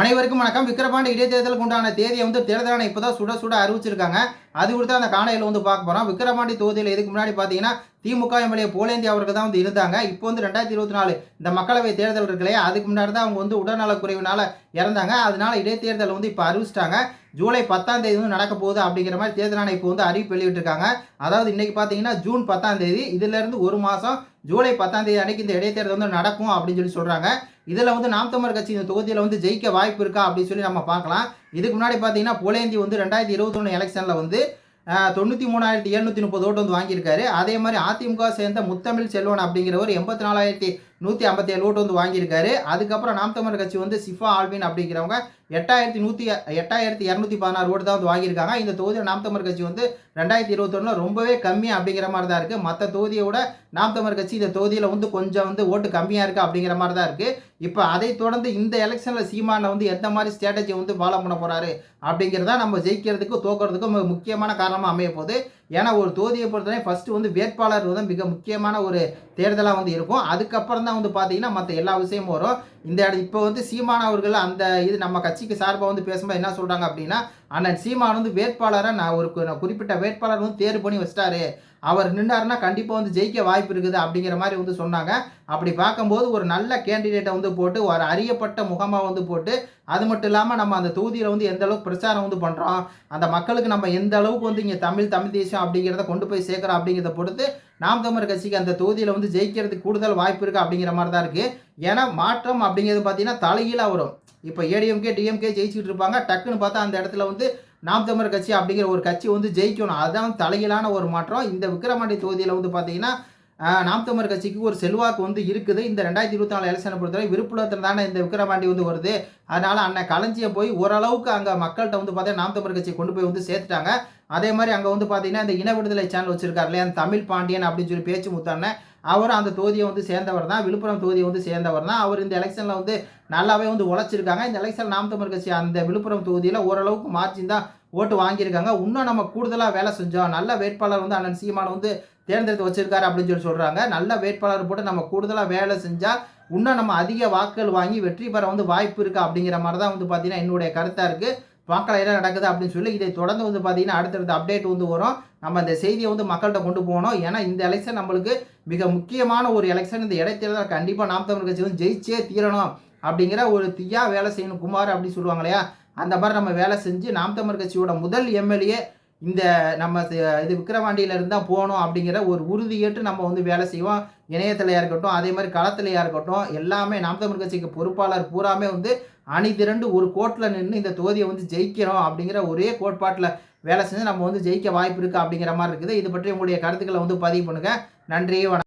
அனைவருக்கும் வணக்கம். விக்கிரபாண்டி இடைத்தேர்தலுக்கு உண்டான தேதியை வந்து தேர்தல் ஆணையம் இப்போதான் சுட சுட அறிவிச்சிருக்காங்க. அது குறித்து அந்த காணையில் வந்து பார்க்க போகிறோம் விக்கிரபாண்டி தொகுதியில் இதுக்கு முன்னாடி பார்த்தீங்கன்னா திமுக எம்எல்ஏ போலேந்தி அவர்கள் தான் வந்து இருந்தாங்க. இப்போ வந்து ரெண்டாயிரத்தி இருபத்தி நாலு இந்த மக்களவை தேர்தல் இருக்கலையே அதுக்கு முன்னாடி தான் அவங்க வந்து உடல்நலக்குறைவினால இறந்தாங்க. அதனால இடைத்தேர்தல் வந்து இப்போ அறிவிச்சிட்டாங்க. ஜூலை பத்தாம் தேதி வந்து நடக்க போகுது அப்படிங்கிற மாதிரி தேர்தல் ஆணையம் இப்போ வந்து அறிவிப்பு வெளியிட்டிருக்காங்க. அதாவது இன்னைக்கு பார்த்தீங்கன்னா ஜூன் பத்தாம் தேதி இதுலேருந்து ஒரு மாதம் ஜூலை பத்தாம் தேதி அன்னைக்கு இந்த இடைத்தேர்தல் வந்து நடக்கும் அப்படின்னு சொல்லி சொல்கிறாங்க இதில் வந்து நாம் தமிழர் கட்சி இந்த தொகுதியில் வந்து ஜெயிக்க வாய்ப்பு இருக்கா அப்படின்னு சொல்லி நம்ம பார்க்கலாம். இதுக்கு முன்னாடி பார்த்தீங்கன்னா புலேந்தி வந்து ரெண்டாயிரத்தி இருபத்தொன்று எலெக்ஷனில் வந்து தொண்ணூற்றி மூணாயிரத்தி எழுநூற்றி முப்பது ஓட்டு வந்து வாங்கியிருக்காரு. அதே மாதிரி அதிமுக சேர்ந்த முத்தமிழ் செல்வன் அப்படிங்கிறவர் எண்பத்தி நாலாயிரத்தி நூற்றி ஐம்பத்தி ஏழு ஓட்டு வந்து வாங்கியிருக்காரு. அதுக்கப்புறம் நாம் தமிழர் கட்சி வந்து சிஃபா ஆல்வின் அப்படிங்கிறவங்க எட்டாயிரத்தி நூற்றி எட்டாயிரத்தி இரநூத்தி பதினாறு ஓட்டு தான் வந்து வாங்கியிருக்காங்க. இந்த தொகுதியில் நாம் தமிழர் கட்சி வந்து ரெண்டாயிரத்தி இருபத்தொன்னில் ரொம்பவே கம்மி அப்படிங்கிற மாதிரி தான் இருக்குது மற்ற தொகுதியை விட நாம் தமிழர் கட்சி இந்த தொகுதியில் வந்து கொஞ்சம் வந்து ஓட்டு கம்மியாக இருக்குது அப்படிங்கிற மாதிரி தான் இருக்குது இப்போ அதை தொடர்ந்து இந்த எலெக்ஷனில் சீமானை வந்து எந்த மாதிரி ஸ்ட்ராட்டஜி வந்து ஃபாலோ பண்ண போகிறாரு அப்படிங்கிறத நம்ம ஜெயிக்கிறதுக்கு தோக்கிறதுக்கும் முக்கியமான காரணமாக அமைய போகுது. ஏன்னா ஒரு தொகுதியை பொறுத்தவரை ஃபஸ்ட்டு வந்து வேட்பாளர் வந்து மிக முக்கியமான ஒரு தேர்தலாக வந்து இருக்கும். அதுக்கப்புறம் தான் வந்து பார்த்தீங்கன்னா மற்ற எல்லா விஷயமும் வரும். இந்த இடம் இப்போ வந்து சீமான் அவர்கள் அந்த இது நம்ம கட்சிக்கு சார்பாக வந்து பேசும்போது என்ன சொல்கிறாங்க அப்படின்னா அண்ணன் சீமான் வந்து வேட்பாளராக நான் ஒரு குறிப்பிட்ட வேட்பாளர் வந்து தேர்வு பண்ணி வச்சிட்டாரு. அவர் நின்றாருன்னா கண்டிப்பாக வந்து ஜெயிக்க வாய்ப்பு இருக்குது அப்படிங்கிற மாதிரி வந்து சொன்னாங்க. அப்படி பார்க்கும்போது ஒரு நல்ல கேண்டிடேட்டை வந்து போட்டு ஒரு அறியப்பட்ட முகமாக வந்து போட்டு அது மட்டும் இல்லாமல் நம்ம அந்த தொகுதியில் வந்து எந்த அளவுக்கு பிரச்சாரம் வந்து பண்ணுறோம் அந்த மக்களுக்கு நம்ம எந்த அளவுக்கு வந்து இங்கே தமிழ் தமிழ் தேசம் அப்படிங்கிறத கொண்டு போய் சேர்க்குறோம் அப்படிங்கிறத பொறுத்து நாம் தமிழர் கட்சிக்கு அந்த தொகுதியில் வந்து ஜெயிக்கிறதுக்கு கூடுதல் வாய்ப்பு இருக்குது அப்படிங்கிற மாதிரி தான் இருக்குது ஏன்னா மாற்றம் அப்படிங்கிறது பார்த்தீங்கன்னா தலைகீழாக வரும். இப்போ ஏடிஎம்கே டிஎம்கே ஜெயிச்சுட்டு இருப்பாங்க. டக்குன்னு பார்த்தா அந்த இடத்துல வந்து நாம் தமிழர் கட்சி அப்படிங்கிற ஒரு கட்சி வந்து ஜெயிக்கணும். அதுதான் தலையிலான ஒரு மாற்றம். இந்த விக்கிரமாண்டி தொகுதியில் வந்து பார்த்தீங்கன்னா நாம் தமிழர் கட்சிக்கு ஒரு செல்வாக்கு வந்து இருக்குது. இந்த ரெண்டாயிரத்தி இருபத்தி நாலு எலெக்ஷனை பொறுத்தவரை விருப்புலத்தில் தானே இந்த விக்ரமாண்டி வந்து வருது. அதனால் அண்ணன் களஞ்சியம் போய் ஓரளவுக்கு அங்கே மக்கள்கிட்ட வந்து பார்த்தீங்கன்னா நாம் தமிழர் கட்சியை கொண்டு போய் வந்து சேர்த்துட்டாங்க. அதே மாதிரி அங்கே வந்து பார்த்தீங்கன்னா இந்த இன விடுதலை சேனல் வச்சிருக்காரு இல்லையா? தமிழ் பாண்டியன் அப்படின்னு சொல்லி பேச்சு முத்தானே அவரும் அந்த தொகுதியை வந்து சேர்ந்தவர் தான் விழுப்புரம் தொகுதியை வந்து சேர்ந்தவர் தான். அவர் இந்த எலெக்ஷனில் வந்து நல்லாவே வந்து உழைச்சிருக்காங்க. இந்த எலெக்ஷன் நாம் தமிழ் கட்சி அந்த விழுப்புரம் தொகுதியில் ஓரளவுக்கு மார்ஜின் தான் ஓட்டு வாங்கியிருக்காங்க. இன்னும் நம்ம கூடுதலாக வேலை செஞ்சோம். நல்ல வேட்பாளர் வந்து அண்ணன் சீமான வந்து தேர்ந்தெடுத்து வச்சிருக்காரு அப்படின்னு சொல்லி சொல்கிறாங்க நல்ல வேட்பாளர் போட்டு நம்ம கூடுதலாக வேலை செஞ்சால் இன்னும் நம்ம அதிக வாக்குகள் வாங்கி வெற்றி பெற வந்து வாய்ப்பு இருக்குது அப்படிங்கிற மாதிரி தான் வந்து பார்த்திங்கன்னா என்னுடைய கருத்தாக இருக்குது பார்க்கலாம் என்ன நடக்குது அப்படின்னு சொல்லி இதை தொடர்ந்து வந்து பார்த்தீங்கன்னா அடுத்தடுத்த அப்டேட் வந்து வரும். நம்ம இந்த செய்தியை வந்து மக்கள்கிட்ட கொண்டு போகணும். ஏன்னா இந்த எலெக்ஷன் நம்மளுக்கு மிக முக்கியமான ஒரு எலெக்ஷன் இந்த இடைத்தேர்தல் கண்டிப்பாக நாம் தமிழ் கட்சி வந்து ஜெயிச்சே தீரணும் அப்படிங்கிற ஒரு தீயா வேலை செய்யணும் குமார் அப்படின்னு சொல்லுவாங்க இல்லையா? அந்த மாதிரி நம்ம வேலை செஞ்சு நாம் தமிழ் கட்சியோட முதல் எம்எல்ஏ இந்த நம்ம இது விக்கிரவாண்டியில் இருந்தால் போகணும் அப்படிங்கிற ஒரு உறுதியேற்று நம்ம வந்து வேலை செய்வோம். இணையத்திலையாக இருக்கட்டும் அதே மாதிரி களத்திலையாக இருக்கட்டும் எல்லாமே நாம் தமிழ் கட்சிக்கு பொறுப்பாளர் பூராமே வந்து அணி திரண்டு ஒரு கோட்டில் நின்று இந்த தொகுதியை வந்து ஜெயிக்கிறோம் அப்படிங்கிற ஒரே கோட்பாட்டில் வேலை செஞ்சு நம்ம வந்து ஜெயிக்க வாய்ப்பு இருக்குது அப்படிங்கிற மாதிரி இருக்குது. இது பற்றி உங்களுடைய கருத்துக்களை வந்து பதிவு பண்ணுங்கள் நன்றி வணக்கம்.